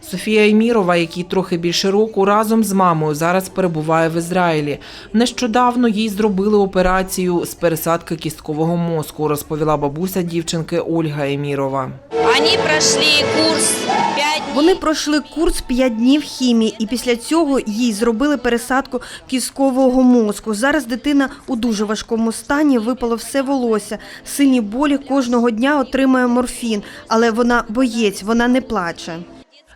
Софія Емірова, якій трохи більше року, разом з мамою зараз перебуває в Ізраїлі. Нещодавно їй зробили операцію з пересадки кісткового мозку, розповіла бабуся дівчинки Ольга Емірова. Они прошли курс 5. Вони пройшли курс 5 днів хімії, і після цього їй зробили пересадку кісткового мозку. Зараз дитина у дуже важкому стані, випало все волосся. Сильні болі кожного дня отримує морфін, але вона боєць, вона не плаче.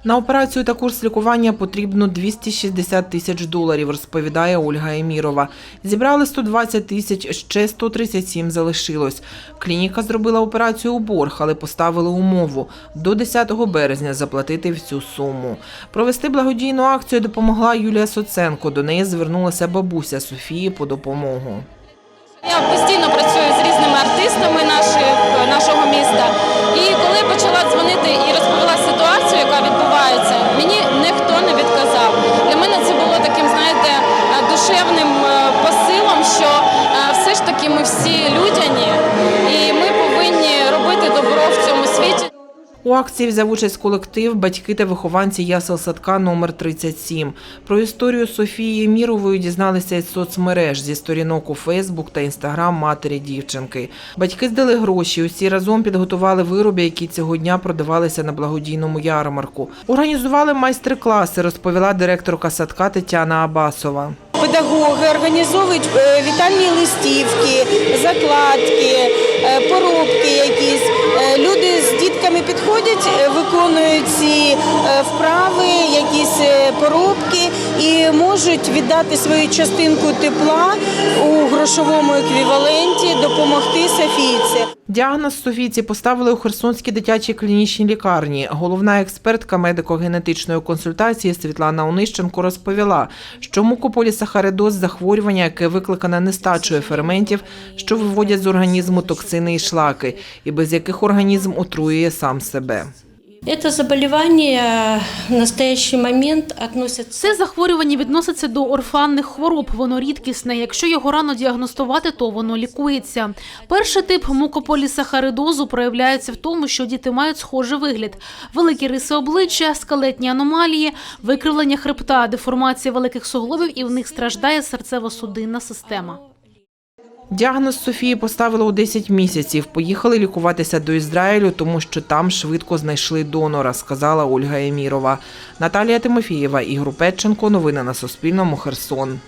На операцію та курс лікування потрібно 260 тисяч доларів, розповідає Ольга Емірова. Зібрали 120 тисяч, ще 137 залишилось. Клініка зробила операцію у борг, але поставили умову до 10 березня заплатити всю суму. Провести благодійну акцію допомогла Юлія Соценко. До неї звернулася бабуся Софії по допомогу. Я душевним е, посилом, що е, все ж таки ми всі людяні, і ми повинні робити добро в цьому світі. У акції взяв участь колектив, батьки та вихованці ясел садка номер 37. Про історію Софії Мірової дізналися із соцмереж зі сторінок у Фейсбук та Інстаграм матері дівчинки. Батьки здали гроші. Усі разом підготували вироби, які цього дня продавалися на благодійному ярмарку. Організували майстер-класи, розповіла директорка садка Тетяна Абасова. Педагоги організовують е, вітальні листівки, закладки, е, поробки якісь. Е, Люди з дітками підходять, виконують ці вправи, якісь поробки і можуть віддати свою частинку тепла у грошовому еквіваленті, допомогти Софійці. Діагноз Софійці поставили у Херсонській дитячій клінічній лікарні. Головна експертка медико-генетичної консультації Світлана Онищенко розповіла, що мукополісахаридоз – захворювання, яке викликане нестачею ферментів, що виводять з організму токсини і шлаки, і без яких організм отруює сам себе. Это заболевание в настоящий момент относится Це захворювання відноситься до орфанних хвороб. Воно рідкісне. Якщо його рано діагностувати, то воно лікується. Перший тип мукополісахаридозу проявляється в тому, що діти мають схожий вигляд: великі риси обличчя, скелетні аномалії, викривлення хребта, деформація великих суглобів, і в них страждає серцево-судинна система. Діагноз Софії поставили у 10 місяців. Поїхали лікуватися до Ізраїлю, тому що там швидко знайшли донора, сказала Ольга Емірова. Наталія Тимофієва, Ігор Петченко. Новини на Суспільному. Херсон.